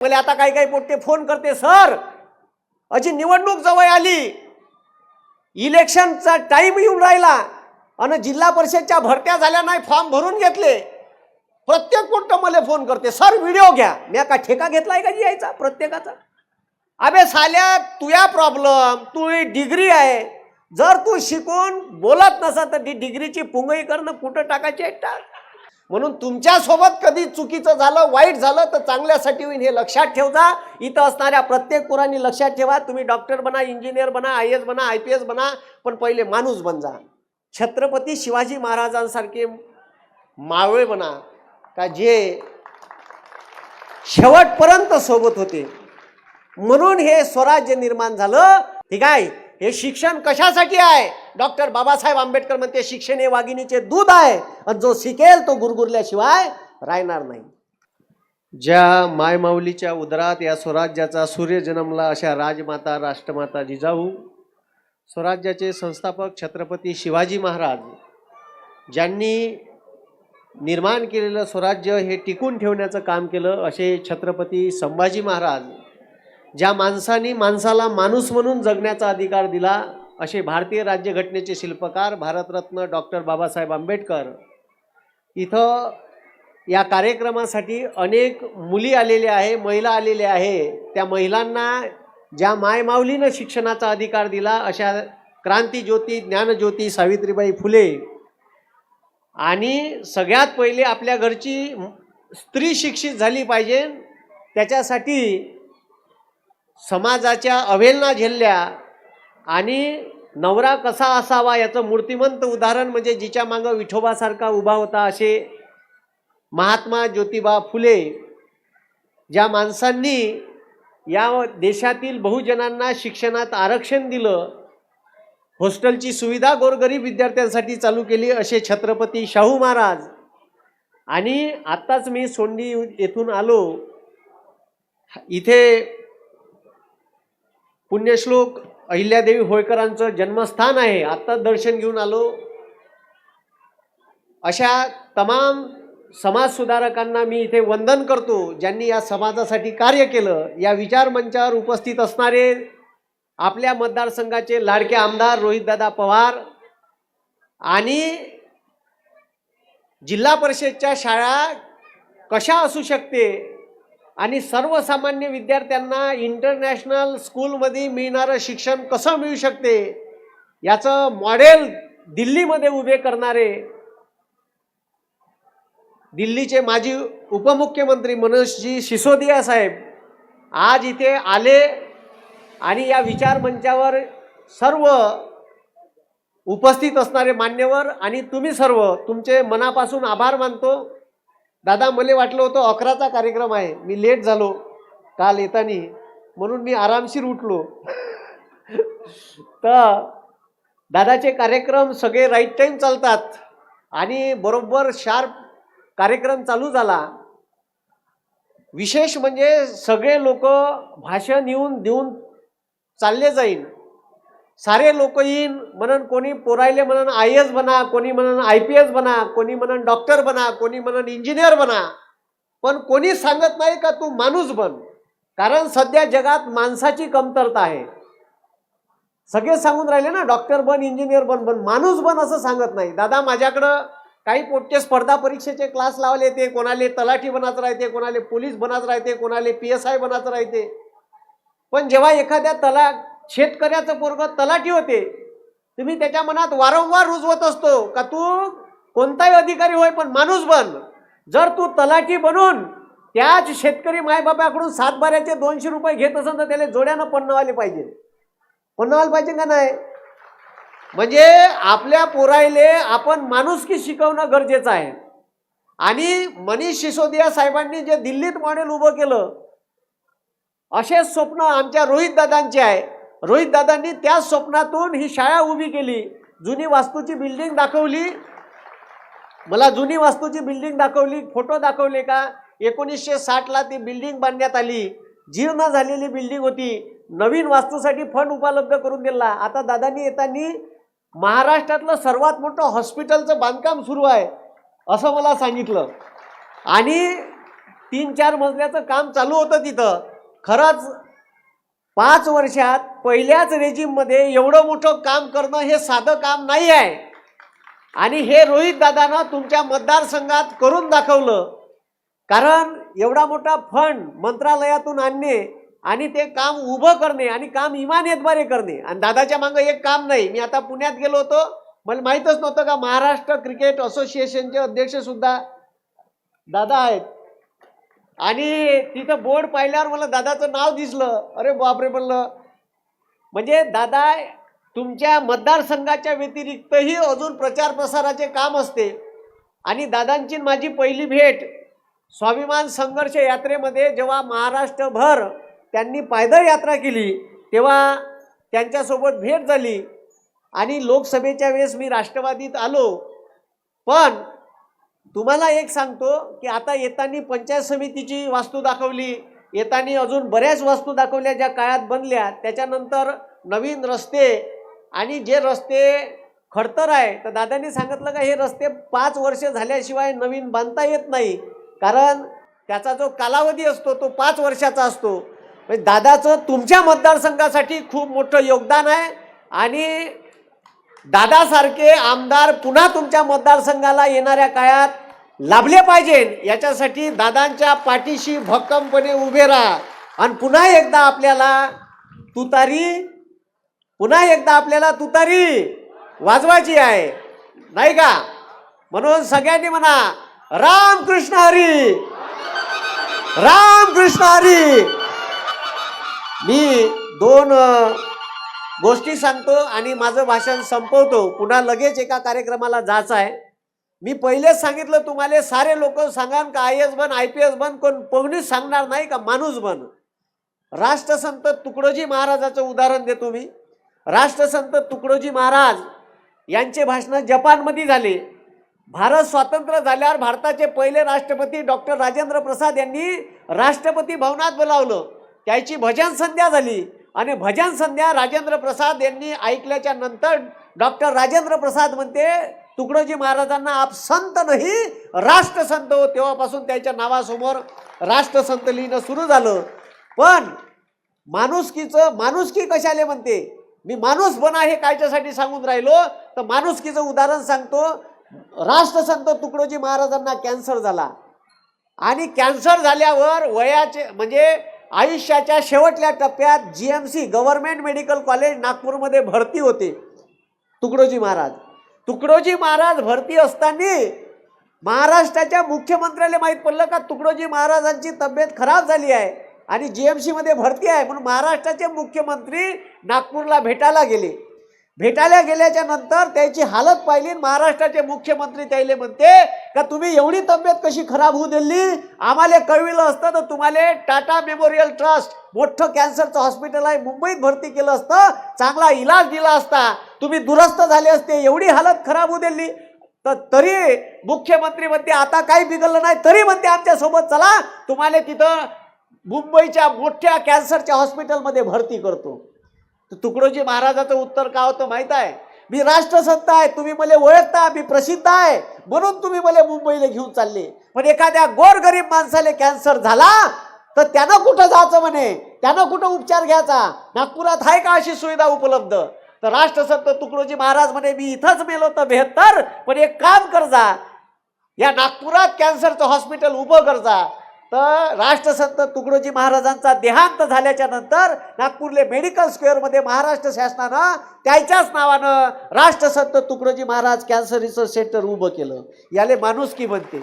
मला आता काही काही पोट्टे फोन करते सर. अशी निवडणूक जवळ आली. इलेक्शनचा टाईम येऊन राहिला आणि जिल्हा परिषदच्या भरत्या झाल्या नाही फॉर्म भरून घेतले. प्रत्येक कोणतं मला फोन करते सर व्हिडिओ घ्या. मी का ठेका घेतला आहे का जी यायचा प्रत्येकाचा? अबे साल्या तुया प्रॉब्लेम तू डिग्री आहे. जर तू शिकून बोलत नसा तर ती डिग्रीची पुंगई करणं कुठं टाकायची आहे टाक. म्हणून तुमच्यासोबत कधी चुकीचं झालं वाईट झालं तर चांगल्यासाठी होईल हे लक्षात ठेवता इथं असणाऱ्या प्रत्येक पोरांनी लक्षात ठेवा तुम्ही डॉक्टर बना इंजिनियर बना आय एस बना आय पी एस बना पण पहिले माणूस बन जा छत्रपती शिवाजी महाराजांसारखे मावळे बना का जे शेवटपर्यंत सोबत होते. म्हणून हे स्वराज्य निर्माण झालं. ठीक आहे? हे शिक्षण कशासाठी आहे? डॉक्टर बाबासाहेब आंबेडकर म्हणते शिक्षण हे वाघिणीचे दूध आहे आणि जो शिकेल तो गुरगुरल्याशिवाय राहणार नाही. ज्या मायमाऊलीच्या उदरात या स्वराज्याचा सूर्य जन्मला अशा राजमाता राष्ट्रमाता जिजाऊ स्वराज्याचे संस्थापक छत्रपती शिवाजी महाराज ज्यांनी निर्माण केलेलं स्वराज्य हे टिकून ठेवण्याचं काम केलं असे छत्रपती संभाजी महाराज ज्या माणसाने माणसाला माणूस म्हणून जगण्याचा अधिकार दिला असे भारतीय राज्यघटनेचे शिल्पकार भारतरत्न डॉक्टर बाबासाहेब आंबेडकर. इथं या कार्यक्रमासाठी अनेक मुली आलेल्या आहे महिला आलेल्या आहे. त्या महिलांना ज्या मायमाऊलीनं शिक्षणाचा अधिकार दिला अशा क्रांतीज्योती ज्ञानज्योती सावित्रीबाई फुले. आणि सगळ्यात पहिले आपल्या घरची स्त्री शिक्षित झाली पाहिजे. त्याच्यासाठी समाजाच्या अवेलना झेलल्या आणि नवरा कसा असावा याचं मूर्तिमंत उदाहरण म्हणजे जिच्या मागं विठोबासारखा उभा होता असे महात्मा ज्योतिबा फुले ज्या माणसांनी या देशातील बहुजनांना शिक्षणात आरक्षण दिलं हॉस्टेलची सुविधा गोरगरीब विद्यार्थ्यांसाठी चालू केली असे छत्रपती शाहू महाराज. आणि आत्ताच मी सोंडी येथून आलो. इथे पुण्यश्लोक अहिल्यादेवी होळकरांचं जन्मस्थान आहे. आत्ताच दर्शन घेऊन आलो. अशा तमाम समाजसुधारकांना मी इथे वंदन करतो ज्यांनी या समाजासाठी कार्य केलं. या विचार मंचावर उपस्थित असणारे आपल्या मतदारसंघाचे लाडके आमदार रोहितदादा पवार आणि जिल्हा परिषदच्या शाळा कशा असू शकते आणि सर्वसामान्य विद्यार्थ्यांना इंटरनॅशनल स्कूलमध्ये मिळणारं शिक्षण कसं मिळू शकते? याचं मॉडेल दिल्लीमध्ये उभे करणारे दिल्लीचे माजी उपमुख्यमंत्री मनोजजी सिसोदिया साहेब आज इथे आले आणि या विचार मंचावर सर्व उपस्थित असणारे मान्यवर आणि तुम्ही सर्व तुमचे मनापासून आभार मानतो. दादा मला वाटलं होतं अकराचा कार्यक्रम आहे. मी लेट झालो. काल येताना. म्हणून मी आरामशीर उठलो. तर दादाचे कार्यक्रम सगळे राईट टाईम चालतात. आणि बरोबर शार्प कार्यक्रम चालू झाला. विशेष म्हणजे सगळे लोक भाषण येऊन देऊन चालले जाईन. सारे लोक येईन म्हणून कोणी पोरायले म्हणून आय एस बना कोणी म्हणून आय पी एस बना कोणी म्हणून डॉक्टर बना कोणी म्हणून इंजिनियर बना. पण कोणी सांगत नाही का तू माणूस बन? कारण सध्या जगात माणसाची कमतरता आहे. सगळे सांगून राहिले ना डॉक्टर बन इंजिनियर बन बन माणूस बन असं सांगत नाही. दादा माझ्याकडं काही पोटचे स्पर्धा परीक्षेचे क्लास लावले ते कोणाले तलाठी बनायचं राहते कोणाले पोलीस बनायचं राहते कोणाले पी एस आय बनायचं राहते. पण जेव्हा एखाद्या तला शेतकऱ्याचं पोरग तलाठी होते. तुम्ही त्याच्या मनात वारंवार रुजवत असतो का तू कोणताही अधिकारी होय पण माणूस बन. जर तू तलाठी बनून त्याच शेतकरी मायबापाकडून सातबाऱ्याचे दोनशे रुपये घेत असेल तर त्याला जोड्यानं पन्नावाले पाहिजे. पन्नावाले पाहिजे का नाही? म्हणजे आपल्या पोरायले आपण माणुसकी शिकवणं गरजेचं आहे. आणि मनीष सिसोदिया साहेबांनी जे दिल्लीत मॉडेल उभं केलं असेच स्वप्न आमच्या रोहित दादांचे आहे. रोहित दादांनी त्याच स्वप्नातून ही शाळा उभी केली. जुनी वास्तूची बिल्डिंग दाखवली. मला जुनी वास्तूची बिल्डिंग दाखवली. फोटो दाखवले का? एकोणीसशे साठला ती बिल्डिंग बांधण्यात आली. जीर्ण झालेली बिल्डिंग होती. नवीन वास्तूसाठी फंड उपलब्ध करून दिला. आता दादांनी येताना महाराष्ट्रातलं सर्वात मोठं हॉस्पिटलचं बांधकाम सुरू आहे असं मला सांगितलं. आणि तीन चार मजल्याचं काम चालू होतं तिथं. खरंच पाच वर्षात पहिल्याच रेजिममध्ये एवढं मोठं काम करणं हे साधं काम नाही आहे आणि हे रोहित दादानं तुमच्या मतदारसंघात करून दाखवलं. कारण एवढा मोठा फंड मंत्रालयातून आणणे आणि ते काम उभं करणे आणि काम इमानियतद्वारे करणे. आणि दादाच्या मागं एक काम नाही. मी आता पुण्यात गेलो होतो. मला माहीतच नव्हतं का महाराष्ट्र क्रिकेट असोसिएशनचे अध्यक्षसुद्धा दादा आहेत. आणि तिथं बोर्ड पाहिल्यावर मला दादाचं नाव दिसलं. अरे बापरे म्हणलं. म्हणजे दादा तुमच्या मतदारसंघाच्या व्यतिरिक्तही अजून प्रचार प्रसाराचे काम असते. आणि दादांची माझी पहिली भेट. स्वाभिमान संघर्ष यात्रेमध्ये जेव्हा महाराष्ट्रभर त्यांनी पायदळ यात्रा केली तेव्हा त्यांच्यासोबत भेट झाली. आणि लोकसभेच्या वेळेस मी राष्ट्रवादीत आलो. पण तुम्हाला एक सांगतो की आता येताना पंचायत समितीची वास्तू दाखवली. येताना अजून बऱ्याच वास्तू दाखवल्या ज्या काळात बनल्या त्याच्यानंतर नवीन रस्ते आणि जे रस्ते खडतर आहे तर दादांनी सांगितलं का हे रस्ते पाच वर्ष झाल्याशिवाय नवीन बांधता येत नाही. कारण त्याचा जो कालावधी असतो तो पाच वर्षाचा असतो. म्हणजे दादाचं तुमच्या मतदारसंघासाठी खूप मोठं योगदान आहे आणि दादासारखे आमदार पुन्हा तुमच्या मतदारसंघाला येणाऱ्या काळात लाभले पाहिजे. याच्यासाठी दादांच्या पाठीशी भक्कमपणे उभे राहा. आणि पुन्हा एकदा आपल्याला तुतारी पुन्हा एकदा आपल्याला तुतारी वाजवायची आहे. नाही का? म्हणून सगळ्यांनी म्हणा राम कृष्ण हरी राम कृष्ण हरी. मी दोन गोष्टी सांगतो आणि माझं भाषण संपवतो. पुन्हा लगेच एका कार्यक्रमाला जायचं आहे. मी पहिलेच सांगितलं तुम्हाला सारे लोक सांगा का आय एस बन आय पी एस बन कोण पवनीच सांगणार नाही का माणूस बन? राष्ट्रसंत तुकडोजी महाराजाचं उदाहरण देतो मी. राष्ट्रसंत तुकडोजी महाराज यांचे भाषणं जपानमध्ये झाले. भारत स्वातंत्र्य झाल्यावर भारताचे पहिले राष्ट्रपती डॉक्टर राजेंद्र प्रसाद यांनी राष्ट्रपती भवनात बोलावलं. त्याची भजन संध्या झाली. आणि भजन संध्या राजेंद्र प्रसाद यांनी ऐकल्याच्या नंतर डॉक्टर राजेंद्र प्रसाद म्हणते तुकडोजी महाराजांना आप संत नाही राष्ट्रसंत हो. तेव्हापासून त्याच्या नावासमोर राष्ट्रसंत लिहिणं सुरू झालं. पण माणुसकीचं माणुसकी कशाले म्हणते? मी माणूस बना हे कायच्यासाठी सांगून राहिलो. तर माणुसकीचं उदाहरण सांगतो. राष्ट्रसंत तुकडोजी महाराजांना कॅन्सर झाला. आणि कॅन्सर झाल्यावर वयाचे म्हणजे आयुष्याच्या शेवटल्या टप्प्यात G M C government medical college नागपूरमध्ये भरती होते. तुकडोजी महाराज. तुकडोजी महाराज भरती असताना महाराष्ट्राच्या मुख्यमंत्र्याला माहीत पडलं का तुकडोजी महाराजांची तब्येत खराब झाली आहे आणि जी एम सीमध्ये भरती आहे म्हणून महाराष्ट्राचे मुख्यमंत्री नागपूरला भेटायला गेले. भेटायला गेल्याच्यानंतर त्याची हालत पाहिली महाराष्ट्राचे मुख्यमंत्री त्याले म्हणते का तुम्ही एवढी तब्येत कशी खराब होऊ दिली? आम्हाला कळविलं असतं तर तुम्हाला टाटा मेमोरियल ट्रस्ट मोठं कॅन्सरचं हॉस्पिटल आहे मुंबईत भरती केलं असतं चांगला इलाज दिला असता. तुम्ही दुरस्त झाले असते एवढी हालत खराब होऊ दिली. तर तरी मुख्यमंत्री म्हणते आता काही बिघडलं नाही. तरी म्हणते आमच्यासोबत चला तुम्हाला तिथं मुंबईच्या मोठ्या कॅन्सरच्या हॉस्पिटलमध्ये भरती करतो. तर तुकडोजी महाराजाचं उत्तर का होतं माहीत आहे? मी राष्ट्रसंत आहे तुम्ही मला ओळखता मी प्रसिद्ध आहे म्हणून तुम्ही मला मुंबईला घेऊन चालले. पण एखाद्या गोरगरीब माणसाला कॅन्सर झाला तर त्यानं कुठं जायचं म्हणे? त्यानं कुठं उपचार घ्यायचा? नागपुरात आहे का अशी सुविधा उपलब्ध? तर राष्ट्रसंत तुकडोजी महाराज म्हणे मी इथंच मेलो तर बेहत्तर पण एक काम कर जा या नागपुरात कॅन्सरचं हॉस्पिटल उभं कर जा तर राष्ट्रसंत तुकडोजी महाराजांचा देहांत झाल्याच्यानंतर नागपूरले मेडिकल स्क्वेअरमध्ये महाराष्ट्र शासनानं त्याच्याच नावानं Rashtrasant Tukdoji Maharaj cancer research centre उभं केलं. याले माणुसकी बनते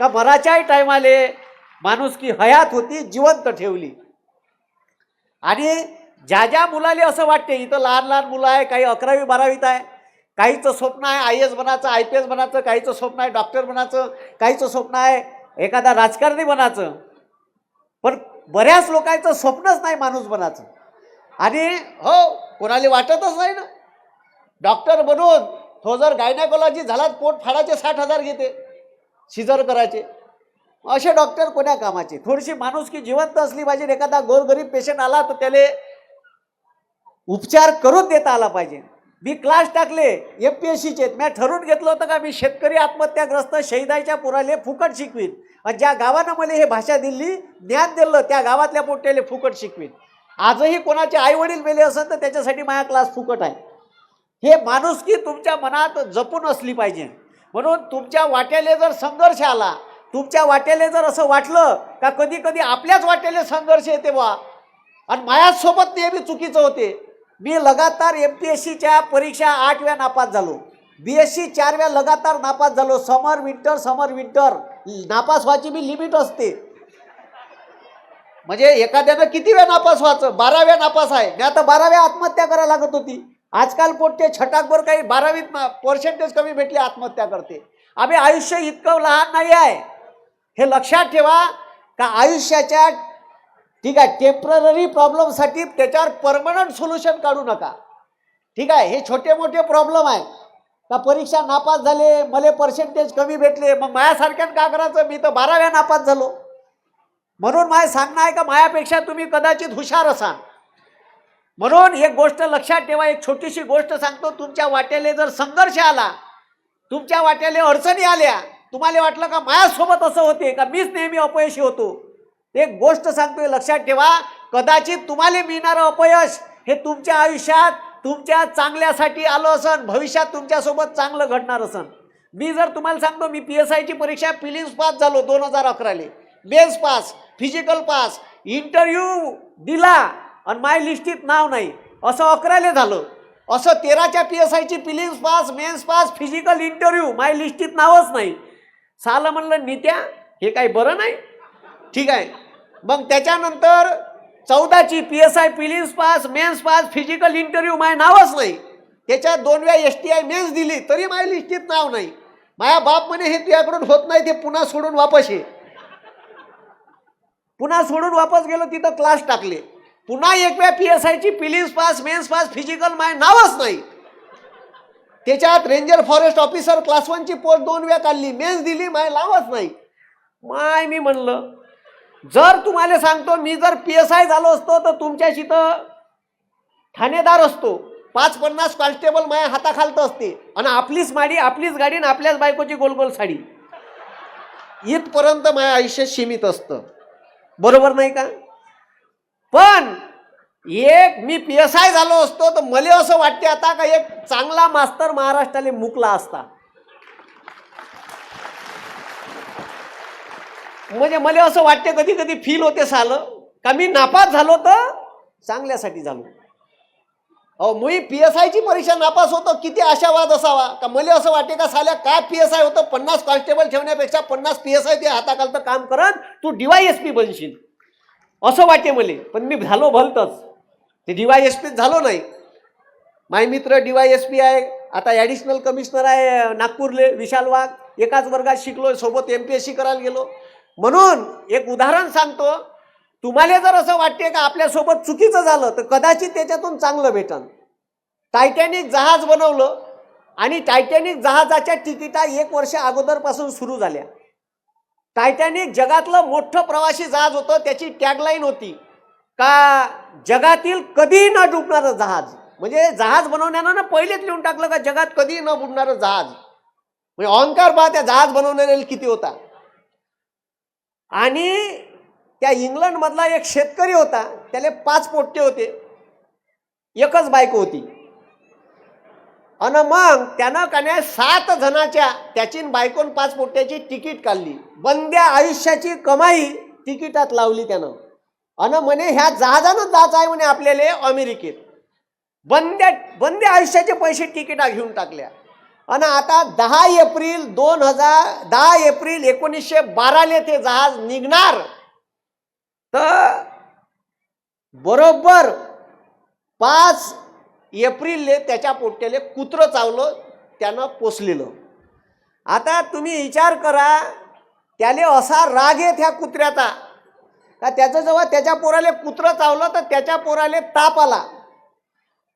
का मराच्याही टायमाले माणुसकी हयात होती जिवंत ठेवली. आणि ज्या ज्या मुलाले असं वाटते इथं लहान लहान मुलं आहे काही अकरावी बारावीत आहे काहीचं स्वप्न आहे आय एस बनायचं आय पी एस बनायचं काहीचं स्वप्न आहे डॉक्टर बनायचं काहीचं स्वप्न आहे एखादा राजकारणी बनायचं. पण बऱ्याच लोकांचं स्वप्नच नाही माणूस बनायचं. आणि हो कोणाला वाटतच नाही ना. डॉक्टर बनून तो जर गायनाकोलॉजी झाला पोट फाडाचे साठ हजार घेते सिजर करायचे. असे डॉक्टर कोण्या कामाचे? थोडीशी माणुसकी जिवंत असली पाहिजे एखादा गोरगरीब पेशंट आला तर त्याला उपचार करून देता आला पाहिजे. मी क्लास टाकले एम पी एस सीचे मी ठरवून घेतलं होतं का मी शेतकरी आत्महत्याग्रस्त शहिदाच्या पुराले फुकट शिकवीन. आणि ज्या गावानं मला हे भाषा दिली ज्ञान दिलं त्या गावातल्या पोट्याले फुकट शिकवीन. आजही कोणाचे आईवडील मेले असेल तर त्याच्यासाठी माझा क्लास फुकट आहे. हे माणुसकी तुमच्या मनात जपून असली पाहिजे. म्हणून तुमच्या वाट्याले जर संघर्ष आला तुमच्या वाट्याले जर असं वाटलं का कधी कधी आपल्याच वाट्याले संघर्ष येते बा आणि माझ्यासोबत नेहमी चुकीचं होते. मी लगातार एम पी एस सीच्या परीक्षा आठव्या नापास झालो. बी एस सी चारव्या लगातार नापास झालो. समर विंटर समर विंटर नापास व्हायची बी लिमिट असते. म्हणजे एखाद्यानं किती वेळा नापास व्हायचं? बाराव्या नापास आहे. मी आता बाराव्या आत्महत्या करायला लागत होती. आजकाल पोट्टे छटाकभर काही बारावीत पर्सेंटेज कमी भेटले आत्महत्या करते. आम्ही आयुष्य इतकं लहान नाही आहे. हे लक्षात ठेवा का आयुष्याच्या ठीक आहे टेंपररी प्रॉब्लेमसाठी त्याच्यावर परमनंट सोल्युशन काढू नका. ठीक आहे हे छोटे मोठे प्रॉब्लेम आहे. का परीक्षा नापास झाले मला पर्सेंटेज कमी भेटले मग माझ्यासारख्यानं का करायचं मी तर बाराव्या नापास झालो. म्हणून माझं सांगणं आहे का मायापेक्षा तुम्ही कदाचित हुशार असाल. म्हणून एक गोष्ट लक्षात ठेवा एक छोटीशी गोष्ट सांगतो तुमच्या वाट्याले जर संघर्ष आला तुमच्या वाट्याले अडचणी आल्या तुम्हाला वाटलं का माझ्यासोबत असं होते का मीच नेहमी अपयशी होतो? एक गोष्ट सांगतोय लक्षात ठेवा. कदाचित तुम्हाला मिळणारं अपयश हे तुमच्या आयुष्यात तुमच्या चांगल्यासाठी आलं असन भविष्यात तुमच्यासोबत चांगलं घडणार असन. मी जर तुम्हाला सांगतो मी पी एस आयची परीक्षा फिलिम्स पास झालो दोन हजार अकराले. Mains pass physical pass interview दिला आणि माय लिस्टीत नाव नाही. असं अकराले झालं. असं तेराच्या पी एस आयची prelims pass mains pass physical interview माय लिस्टीत नावच नाही. सालं म्हणलं नित्या हे काही बरं नाही? ठीक आहे. मग त्याच्यानंतर चौदाची P S I prelims pass mains pass physical interview माय नावच नाही. त्याच्यात दोन वेळा एस टी आय मेन्स दिली तरी माझ्या लिस्टीत नाव नाही. माझ्या बाप म्हणे हे तुझ्याकडून होत नाही ते पुन्हा सोडून वापस ये. पुन्हा सोडून वापस गेलो तिथं क्लास टाकले. पुन्हा एक वेळा पी एस आयची prelims pass mains pass physical माय नावच नाही. त्याच्यात रेंजर फॉरेस्ट ऑफिसर क्लास वनची पोस्ट दोन वेळा काढली मेन्स दिली माय नावच नाही. माय मी म्हणलं जर तुम्हाला सांगतो मी जर पी एस आय झालो असतो तर तुमच्याशी तर ठाणेदार असतो. पाच पन्नास कॉन्स्टेबल माझ्या हाताखालत असते. आणि आपलीच माडी आपलीच गाडी आणि आपल्याच बायकोची गोल गोल साडी. इथपर्यंत माझ्या आयुष्य सीमित असतं. बरोबर नाही का? पण एक मी पी एस आय झालो असतो तर मला असं वाटते आता का एक चांगला मास्तर महाराष्ट्राला मुकला असता. म्हणजे मला असं वाटते कधी कधी फील होते सालं. का मी नापास झालो तर चांगल्यासाठी झालो. अहो मी पी एस आयची परीक्षा नापास होतो किती आशावाद असावा. का मला असं वाटते का साल्या काय पी एस आय होतं? पन्नास कॉन्स्टेबल ठेवण्यापेक्षा पन्नास पी एस आय ते हाताखालतं काम करत तू डीवाय एस पी बनशील. असं वाटे मले. पण मी झालो भलतंच. ते डीवाय एस पीच झालो नाही. माय मित्र डीवाय एस पी आहे. आता ॲडिशनल कमिशनर आहे नागपूरले विशाल वाघ एकाच वर्गात शिकलो सोबत एम पी एस सी करायला गेलो. म्हणून एक उदाहरण सांगतो. तुम्हाला जर असं वाटते का आपल्यासोबत चुकीचं झालं तर कदाचित त्याच्यातून चांगलं भेटन. टायटॅनिक जहाज बनवलं आणि टायटॅनिक जहाजाच्या तिकिटा एक वर्ष अगोदरपासून सुरू झाल्या. टायटॅनिक जगातलं मोठं प्रवासी जहाज होतं त्याची टॅगलाईन होती का जगातील कधीही न डुबणारं जहाज. म्हणजे जहाज बनवण्यानं ना पहिलेच लिहून टाकलं का जगात कधीही न बुडणारं जहाज. म्हणजे अहंकार पहा त्या जहाज बनवण्याने किती होता. आणि त्या इंग्लंडमधला एक शेतकरी होता त्याला पाच पोट्टे होते. एकच बायको होती. अन मग त्यानं काने सात जणाच्या त्याची बायकोन पाच पोट्ट्याची तिकीट काढली. बंद्या आयुष्याची कमाई तिकिटात लावली त्यानं. अन म्हणे ह्या जहाजानं जायचं आहे म्हणे आपल्याला अमेरिकेत. बंद्या बंद्या आयुष्याचे पैसे तिकिटा घेऊन टाकल्या. आणि आता दहा एप्रिल दोन हजार दहा एप्रिल एकोणीसशे बाराले ते जहाज निघणार. तर बरोबर पाच एप्रिलले त्याच्या पोट्याले कुत्रं चावलं त्यानं पोचलेलं आता तुम्ही विचार करा त्याले असा राग येत ह्या कुत्र्याचा. का त्याचं जेव्हा त्याच्या पोराले कुत्रं चावलं तर त्याच्या पोराले ताप आला.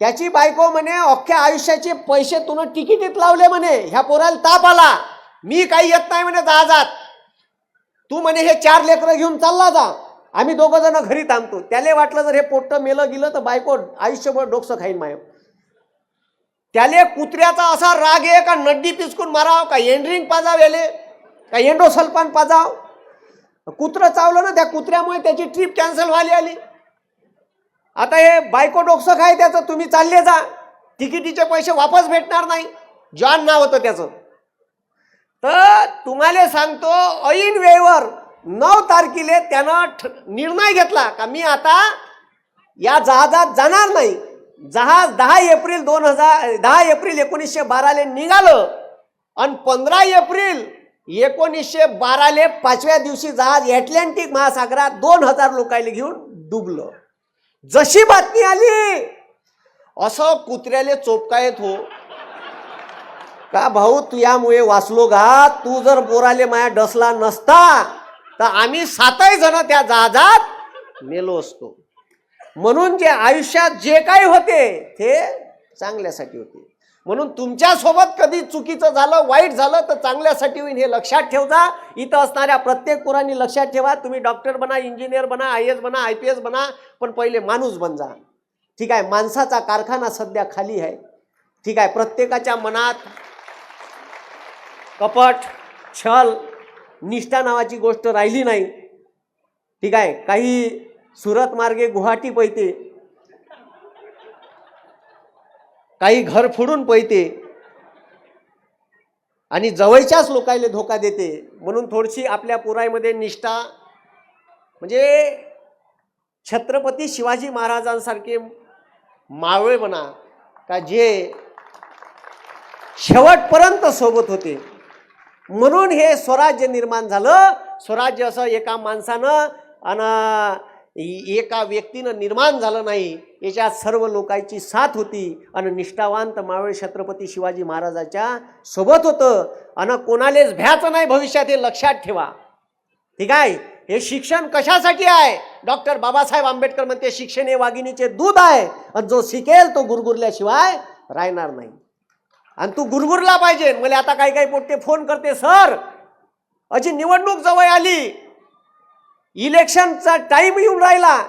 त्याची बायको म्हणे अख्ख्या आयुष्याचे पैसे तुनं तिकिटीत लावले म्हणे. ह्या पोराला ताप आला. मी काही येत नाही म्हणे जहाजात. तू म्हणे हे चार लेकरं घेऊन चालला जा. आम्ही दोघं जण घरी थांबतो. त्याला वाटलं जर हे पोट्ट मेलं गेलं तर बायको आयुष्यभर डोकसं खाईन माय. त्याले कुत्र्याचा असा राग आहे का नड्डी पिचकून माराव का एंड्रिंग पाजाव याले? का एंडोसल्पान पाजाव? कुत्रं चावलं ना त्या कुत्र्यामुळे त्याची ट्रीप कॅन्सल व्हायला आली. आता हे बायको डोकसं काय त्याचं? तुम्ही चालले जा. तिकिटीचे पैसे वापस भेटणार नाही. जॉन नाव होतं त्याचं. तर तुम्हाला सांगतो ऐन वेळेवर नऊ तारखेला त्यानं ठ- निर्णय घेतला का मी आता या जहाजात जाणार नाही. जहाज दहा एप्रिल दोन हजार दहा एप्रिल एकोणीसशे बाराले निघालं आणि पंधरा एप्रिल एकोणीसशे बाराले पाचव्या दिवशी जहाज ॲटलांटिक महासागरात दोन हजार लोकायला घेऊन डुबलं. जशी बातमी आली असं कुत्र्याले चोपकायत हो. का भाऊ तू यामुळे वाचलो गा तू जर बोराले माया डसला नसता तर आम्ही सातही जण त्या जहाजात मेलो असतो. म्हणून जे आयुष्यात जे काही होते ते चांगल्यासाठी होते. म्हणून तुमच्यासोबत कधी चुकीचं झालं वाईट झालं तर चांगल्यासाठी होईल हे लक्षात ठेवता इथं असणाऱ्या प्रत्येक पोरांनी लक्षात ठेवा तुम्ही डॉक्टर बना इंजिनियर बना आय एस बना आय पी एस बना पण पहिले माणूस बन जा. ठीक आहे माणसाचा कारखाना सध्या खाली आहे. ठीक आहे प्रत्येकाच्या मनात कपट छल निष्ठा नावाची गोष्ट राहिली नाही. ठीक आहे काही सुरत मार्गे गुवाहाटी पैते. काही घर फोडून पळते. आणि जवळच्याच लोकायले धोका देते. म्हणून थोडीशी आपल्या पुरायमध्ये निष्ठा म्हणजे छत्रपती शिवाजी महाराजांसारखे मावळे म्हणा का जे शेवटपर्यंत सोबत होते. म्हणून हे स्वराज्य निर्माण झालं. स्वराज्य असं एका माणसानं आणि एका व्यक्तीनं निर्माण झालं नाही. याच्यात सर्व लोकांची साथ होती. आणि निष्ठावांत मावळ छत्रपती शिवाजी महाराजाच्या सोबत होतं. आणि कोणालेच भ्याचं नाही भविष्यात हे लक्षात ठेवा. ठीक आहे? हे शिक्षण कशासाठी आहे? डॉक्टर बाबासाहेब आंबेडकर म्हणते शिक्षण हे वाघिणीचे दूध आहे. आणि जो शिकेल तो गुरगुरल्याशिवाय राहणार नाही. आणि तू गुरगुरला पाहिजे. मला आता काही काही पोट्टे फोन करते सर अशी निवडणूक जवळ आली. इलेक्शनचा टाईम येऊन राहिला.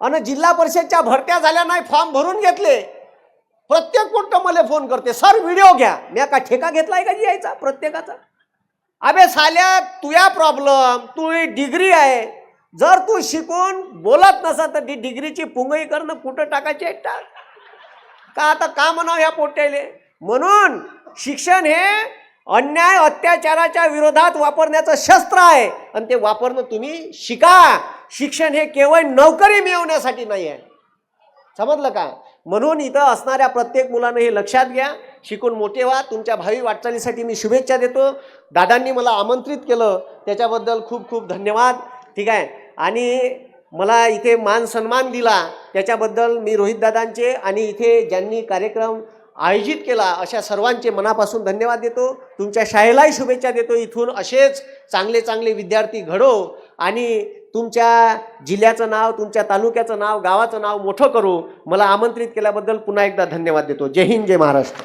आणि जिल्हा परिषदच्या भरत्या झाल्या नाही फॉर्म भरून घेतले. प्रत्येक पोट्ट मला फोन करते सर व्हिडिओ घ्या. मी का ठेका घेतलाय का यायचा प्रत्येकाचा? अबे साल्या तुया प्रॉब्लेम तू डिग्री आहे. जर तू शिकून बोलत नसा तर ती डिग्रीची पुंगई करणं कुठं टाकायची आहे? टाक. का आता का म्हणावं ह्या पोट्याले म्हणून शिक्षण हे अन्याय अत्याचाराच्या विरोधात वापरण्याचं शस्त्र आहे. आणि ते वापरणं तुम्ही शिका. शिक्षण हे केवळ नोकरी मिळवण्यासाठी नाही आहे. समजलं का? म्हणून इथं असणाऱ्या प्रत्येक मुलानं हे लक्षात घ्या. शिकून मोठे व्हा. तुमच्या भावी वाटचालीसाठी मी शुभेच्छा देतो. दादांनी मला आमंत्रित केलं. त्याच्याबद्दल खूप खूप धन्यवाद. ठीक आहे? आणि मला इथे मान सन्मान दिला. त्याच्याबद्दल मी रोहितदादांचे आणि इथे ज्यांनी कार्यक्रम आयोजित केला. अशा सर्वांचे मनापासून धन्यवाद देतो. तुमच्या शाळेलाही शुभेच्छा देतो. इथून असेच चांगले चांगले विद्यार्थी घडो आणि तुमच्या जिल्ह्याचं नाव तुमच्या तालुक्याचं नाव गावाचं नाव मोठं करू. मला आमंत्रित केल्याबद्दल पुन्हा एकदा धन्यवाद देतो. जय हिंद जय महाराष्ट्र.